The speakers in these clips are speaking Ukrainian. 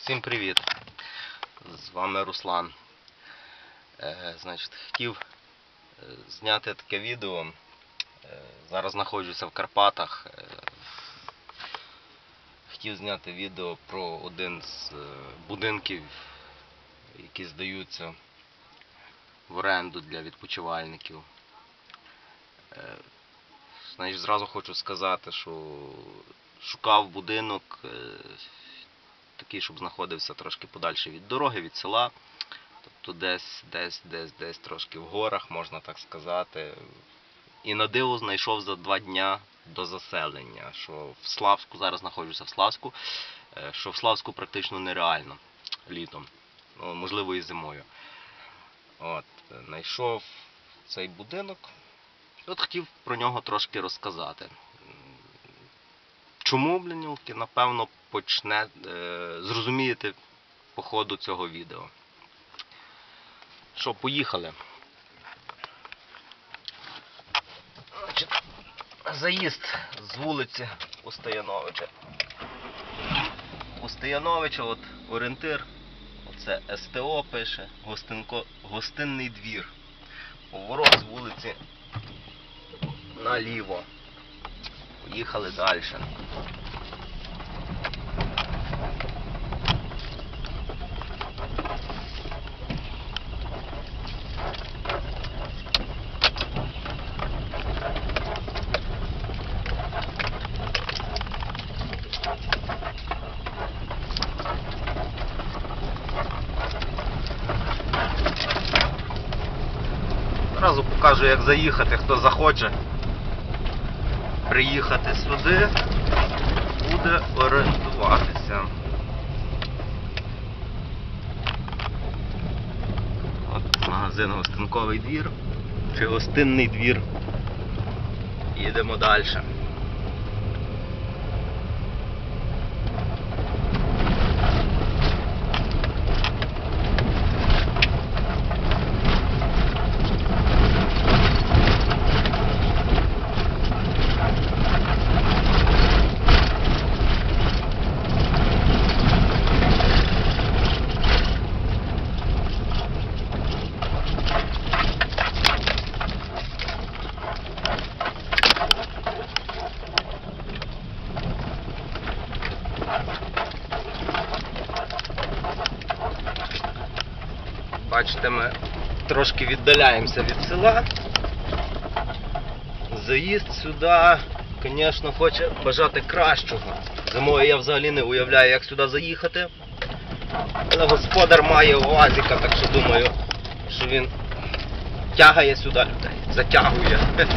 Всім привіт! З вами Руслан. Е, значить, хотів е, зняти таке відео. Е, зараз знаходжуся в Карпатах. Хотів зняти відео про один з будинків, які здаються в оренду для відпочивальників. Значить, зразу хочу сказати, що шукав будинок. Такий, щоб знаходився трошки подальше від дороги, від села. Тобто десь, десь, десь, десь трошки в горах, можна так сказати. І на диво знайшов за два дня до заселення, що в Славську, зараз знаходжуся в Славську, е, що в Славську практично нереально літом, ну, можливо і зимою. От, знайшов цей будинок. От хотів про нього трошки розказати. Чому, блін, напевно, почне е, зрозумієте по ходу цього відео. Що, поїхали. Заїзд з вулиці Устояновича. Устояновича, от орієнтир. Оце СТО пише, гостинко, гостинний двір. Поворот з вулиці наліво. Поїхали далі. Одразу покажу, як заїхати, хто захоче приїхати сюди, буде орендуватися. От магазин Гостинковий двір чи гостинний двір. Їдемо далі. Бачите, ми трошки віддаляємося від села. Заїзд сюди, звісно, хоче бажати кращого. Зимою я взагалі не уявляю, як сюди заїхати. Але господар має УАЗіка, так що думаю, що він тягає сюди людей, затягує.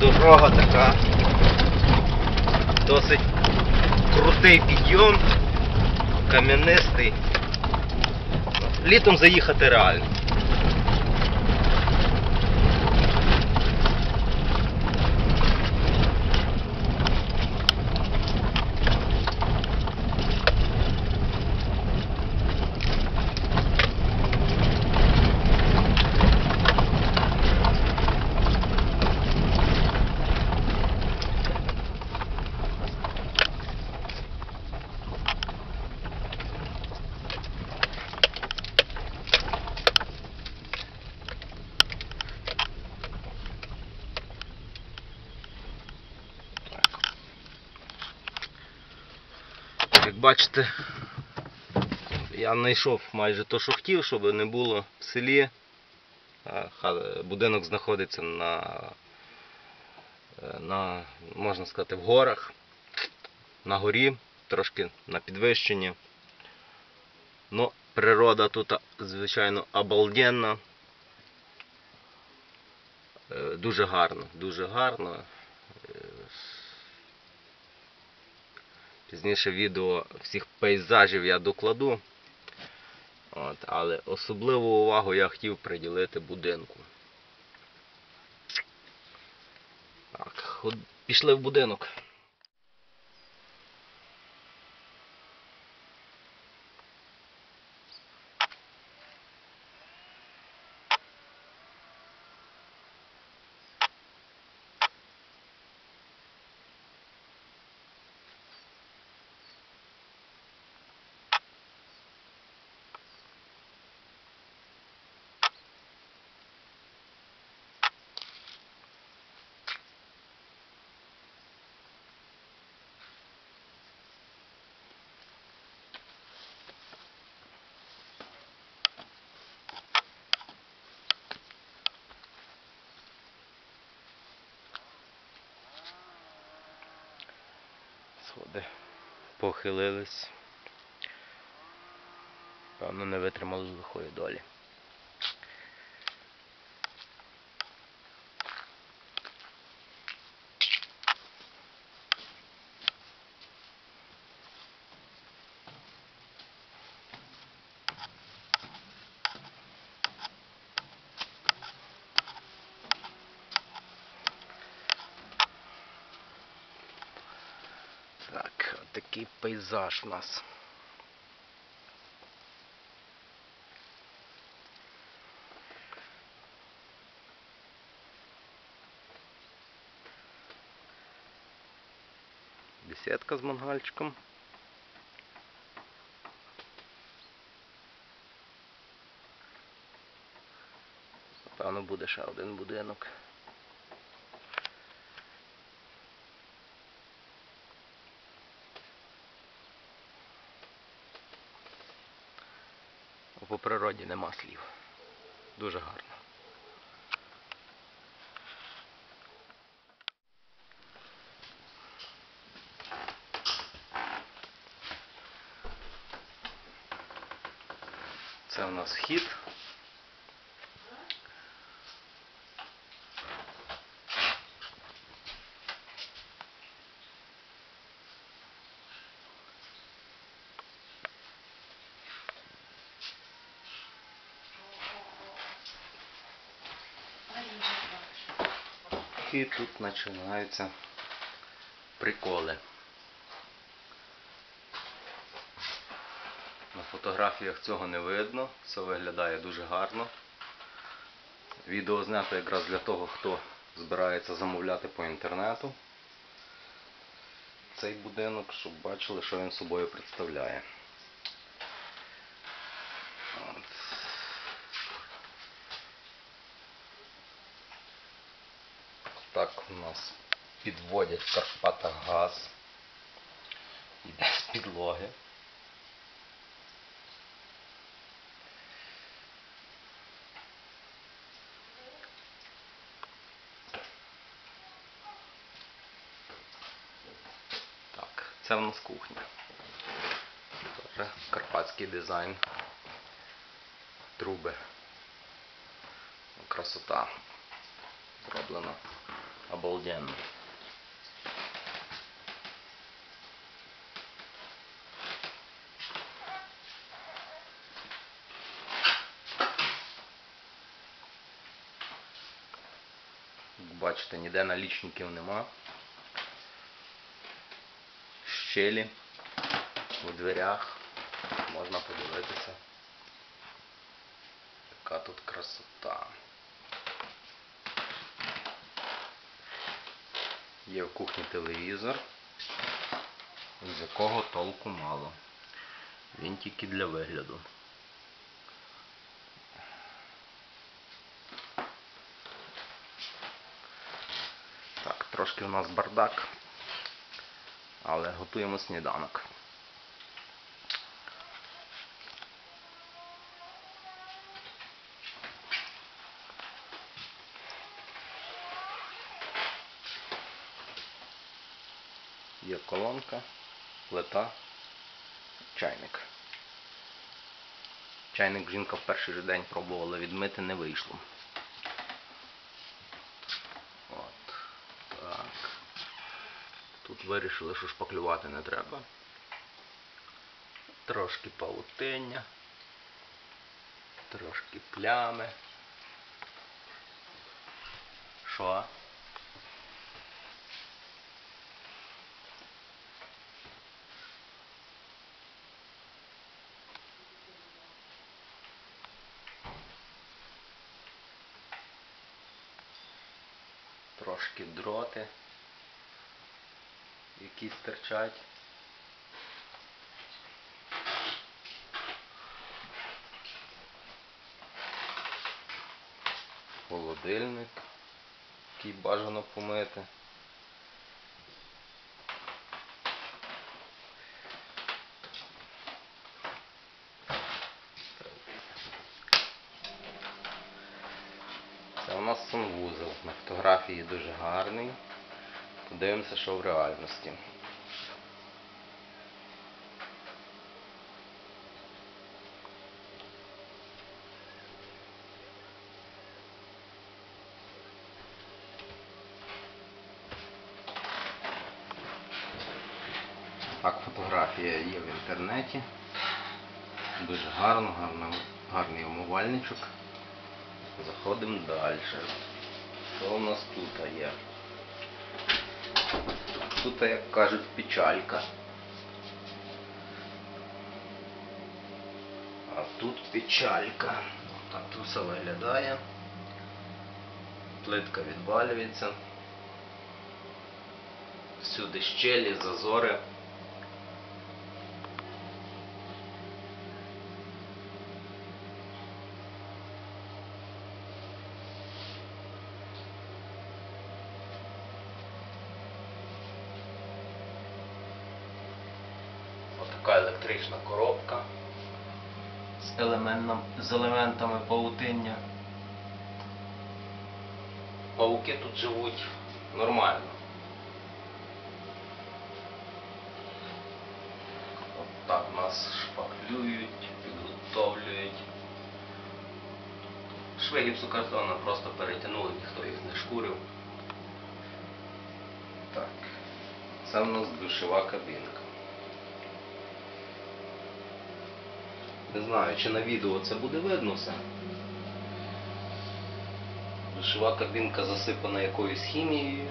Дорога така. Досить крутий підйом, кам'янистий. Літом заїхати реально. Як бачите, я знайшов майже то, що хотів, щоб не було в селі. Будинок знаходиться на, е, на, можна сказати, в горах, на горі, трошки на підвищенні. Ну, природа тут, звичайно, обалденна. Е, Дуже гарно, дуже гарно. Е, Пізніше відео всіх пейзажів я докладу. От, але особливу увагу я хотів приділити будинку. Так, пішли в будинок. Похилились. Певно, не витримали лихої долі. Так, от такий пейзаж у нас. Бесідка з мангальчиком. Напевно, буде ще один будинок. По природі нема слів. Дуже гарно. Це у нас вхід. І тут починаються приколи. На фотографіях цього не видно, все виглядає дуже гарно. Відео знято якраз для того, хто збирається замовляти по інтернету цей будинок, щоб бачили, що він собою представляє. От. Так у нас підводять в Карпатах газ. Іде з підлоги. Так, це в нас кухня. Тоже карпатський дизайн. Труби. Красота. Зроблено обалденно. Бачите, ніде налічників нема. Щелі у дверях. Можна подивитися. Яка тут красота. Є в кухні телевізор, з якого толку мало. Він тільки для вигляду. Так, трошки в нас бардак, але готуємо сніданок. Є колонка, плита, чайник. Чайник жінка в перший же день пробувала відмити, не вийшло. От. Так. Тут вирішили, що шпаклювати не треба. Трошки павутиння, трошки плями. Що? трошки дроти, які стирчать. Холодильник, який бажано помити. Дивимося, що в реальності. Так, фотографія є в інтернеті. Дуже гарно, гарно гарний умивальничок. Заходимо далі. Що у нас тут є? Тут, як кажуть, печалька. А тут печалька. Так тут все виглядає. Плитка відвалюється. Всюди щелі, зазори. Отака електрична коробка з, елементом, з елементами паутиння. Пауки тут живуть нормально. От так нас шпаклюють, підготовлюють. Шви гіпсокартона просто перетягнули, ніхто їх не шкурив. Так. Це в нас душова кабінка. Не знаю, чи на відео це буде видно все. Душова кабінка засипана якоюсь хімією.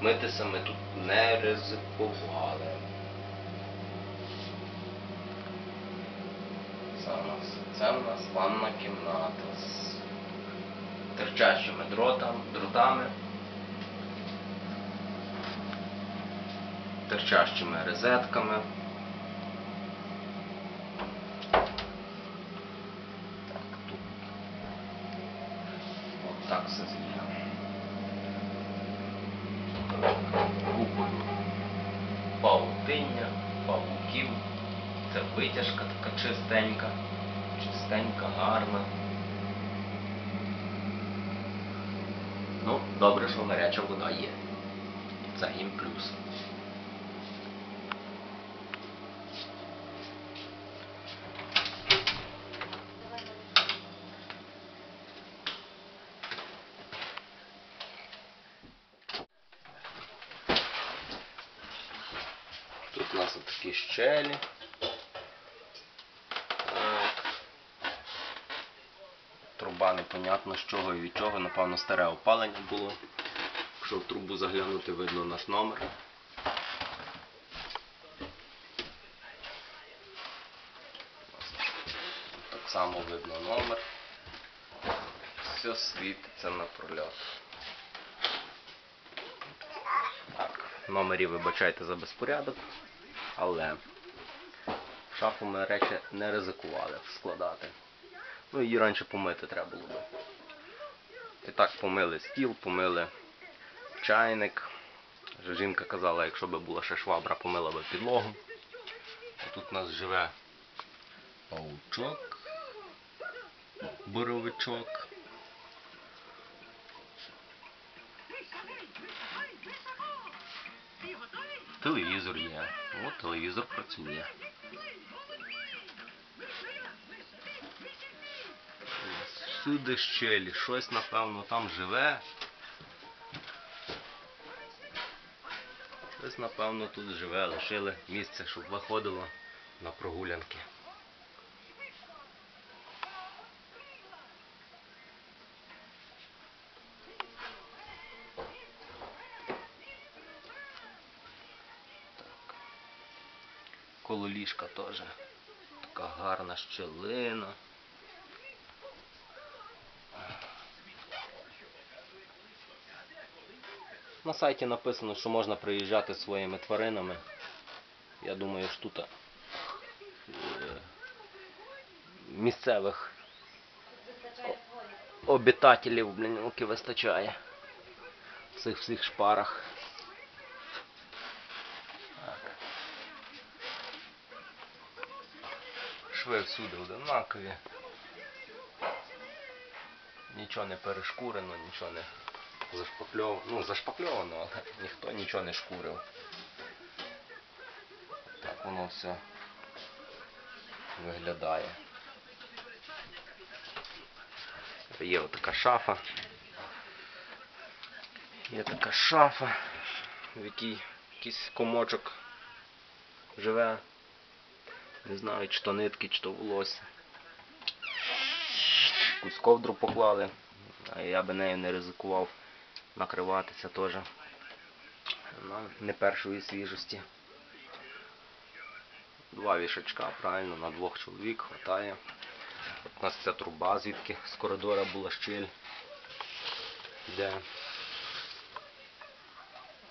Митися ми тут не ризикували. Це у нас ванна кімната з терчащими дротами, дротами, терчащими розетками. Так, тут. От так все змінено. Купою паутиння, павуків. Це витяжка така чистенька, чистенька, гарна. Ну, добре, що гаряча вода є. Це їм плюс. Тут у нас такі щелі. Так. Труба непонятно з чого і від чого, напевно, старе опалення було. Якщо в трубу заглянути, видно наш номер. Так само видно номер. Все світиться на прольот. Так, номері вибачайте за безпорядок, але шафу ми речі не ризикували складати. Ну її раніше помити треба було би. І так помили стіл, помили чайник. Жінка казала, якщо б була ще швабра, помила би підлогу. А тут у нас живе паучок, боровичок. Телевізор є. От телевізор працює. Всюди щелі, щось напевно там живе. Щось напевно тут живе, лишили місце, щоб виходило на прогулянки. Коло ліжка теж. Така гарна щелина. На сайті написано, що можна приїжджати своїми тваринами. Я думаю, що тут е, місцевих обітателів, блін, руки вистачає в цих всіх шпарах. Шви всюди одинакові. Нічого не перешкурено, нічого не зашпакльовано. Ну, зашпакльовано, але ніхто нічого не шкурив. Так воно все виглядає. Є отака шафа. Є така шафа, в якій якийсь комочок живе. Не знаю, чи то нитки, чи то волосся. Якусь ковдру поклали, а я би нею не ризикував накриватися теж. Вона не першої свіжості. Два вішачка, правильно, на двох чоловік хватає. От у нас ця труба, звідки з коридора була щель. Де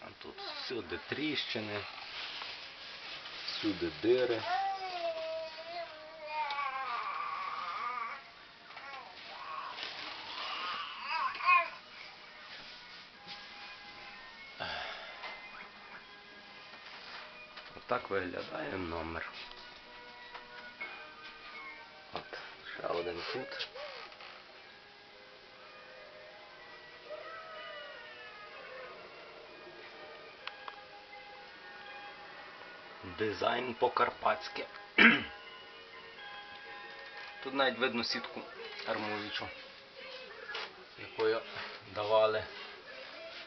а тут всюди тріщини, всюди дири. Отак виглядає номер. От, ще один тут. Дизайн по-карпатськи. Тут навіть видно сітку армуючу, якою давали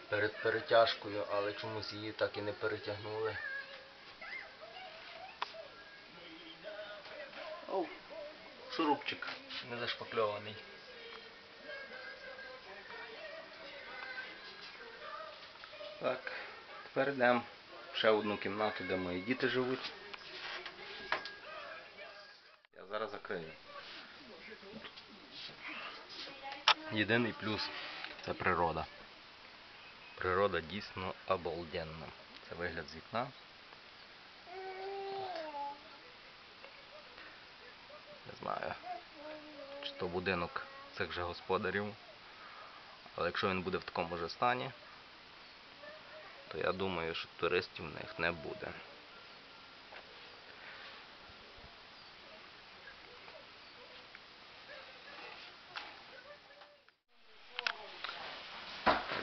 перед перетяжкою, але чомусь її так і не перетягнули. Шурупчик не зашпакльований. Так, тепер йдемо в ще одну кімнату, де мої діти живуть. Я зараз закрию. Єдиний плюс це природа. Природа дійсно обалденна. Це вигляд з вікна. Знаю, чи то будинок цих же господарів. Але якщо він буде в такому ж стані, то я думаю, що туристів в них не буде.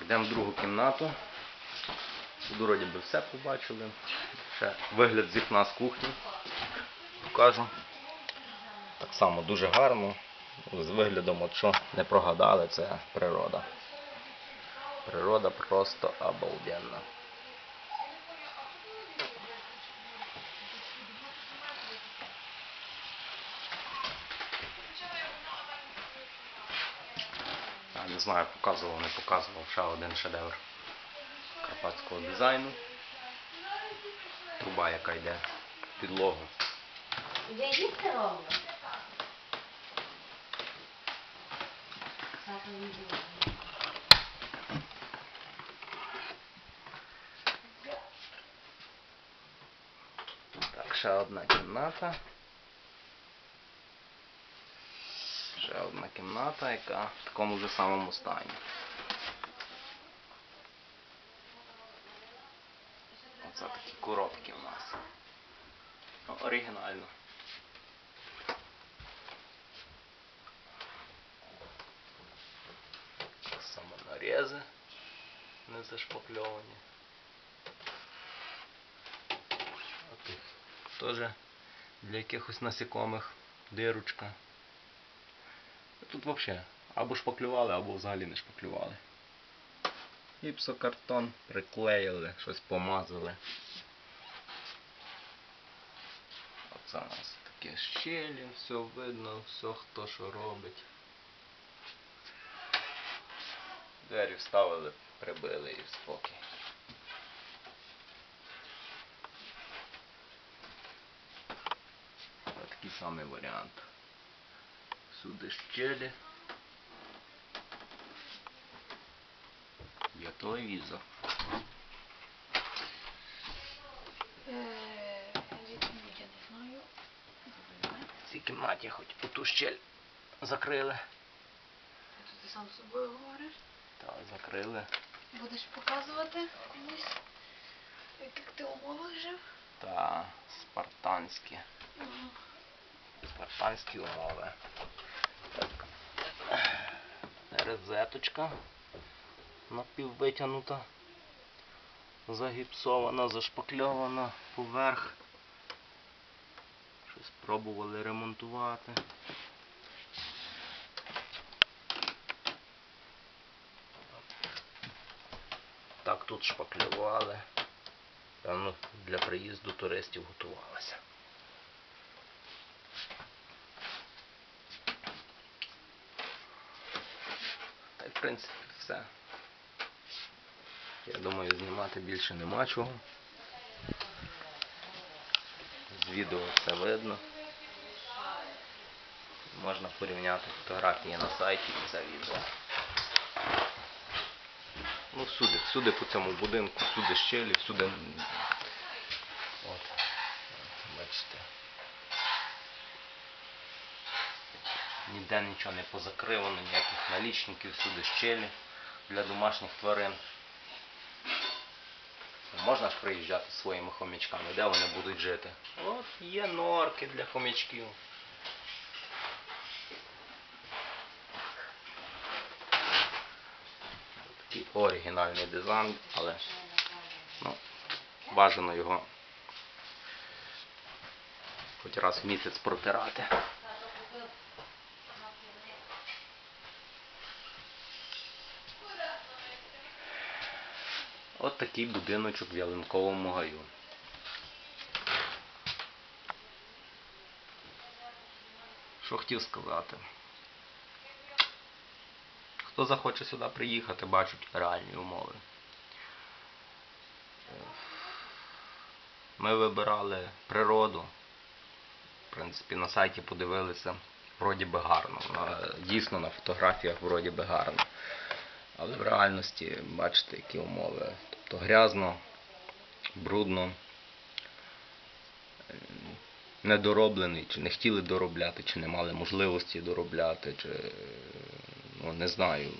Йдемо в другу кімнату. Тут вроді би все побачили. Ще вигляд з вікна з кухні. Покажу. Так само дуже гарно. З виглядом, от що не прогадали, це природа. Природа просто обалденна. Я не знаю, показував, не показував ще один шедевр карпатського дизайну. Труба, яка йде в підлогу. Ви їсти ровно? Так, ще одна кімната. Ще одна кімната, яка в такому ж самому стані. Оце такі коробки у нас. Ну, оригінально. Самонарези не зашпакльовані. Теж для якихось насікомих дирочка. Тут взагалі або шпаклювали, або взагалі не шпаклювали. Гіпсокартон приклеїли, щось помазали. Оце у нас таке щелі, все видно, все хто що робить. Двері вставили, прибили і спокій. Ось такий самий варіант. Всюди щелі. Є телевізор. Відповідь я не знаю. В цій кімнаті хоч оту щель закрили. Ти сам з собою говориш. Так, закрили. Будеш показувати комусь, в яких ти умовах жив? Та спартанські. Ага. Спартанські умови. Так. Розеточка напіввитягнута, загіпсована, зашпакльована поверх. Щось пробували ремонтувати. Так тут шпаклювали. Певно, для приїзду туристів готувалася. Та й в принципі все. Я думаю, знімати більше нема чого. З відео все видно. Можна порівняти фотографії на сайті і це відео. Ну, всюди, всюди по цьому будинку, всюди щелі, всюди. От, бачите. Ніде нічого не позакривано, ніяких налічників, всюди щелі для домашніх тварин. Можна ж приїжджати своїми хомячками, де вони будуть жити? От є норки для хомячків. Такий оригінальний дизайн, але ну, бажано його хоч раз в місяць протирати. От такий будиночок в ялинковому гаю. Що хотів сказати? Хто захоче сюди приїхати, бачить реальні умови. Ми вибирали природу. В принципі, на сайті подивилися, вроді би гарно. Дійсно на фотографіях вроді би гарно. Але в реальності бачите, які умови. Тобто грязно, брудно, недороблений, чи не хотіли доробляти, чи не мали можливості доробляти, чи ну, не знаю,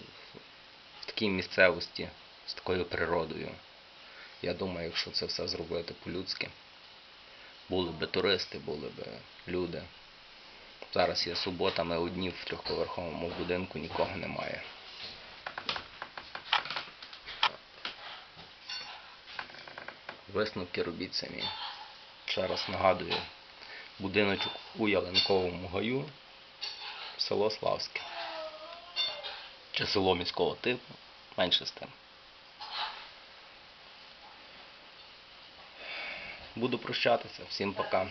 в такій місцевості з такою природою. Я думаю, якщо це все зробити по-людськи, були б туристи, були б люди. Зараз є субота, ми одні в трьохповерховому будинку, нікого немає. Висновки робіть самі. Ще раз нагадую, будиночок у Ялинковому гаю, село Славське. Чи село міського типу, менше з тим. Буду прощатися. Всім пока.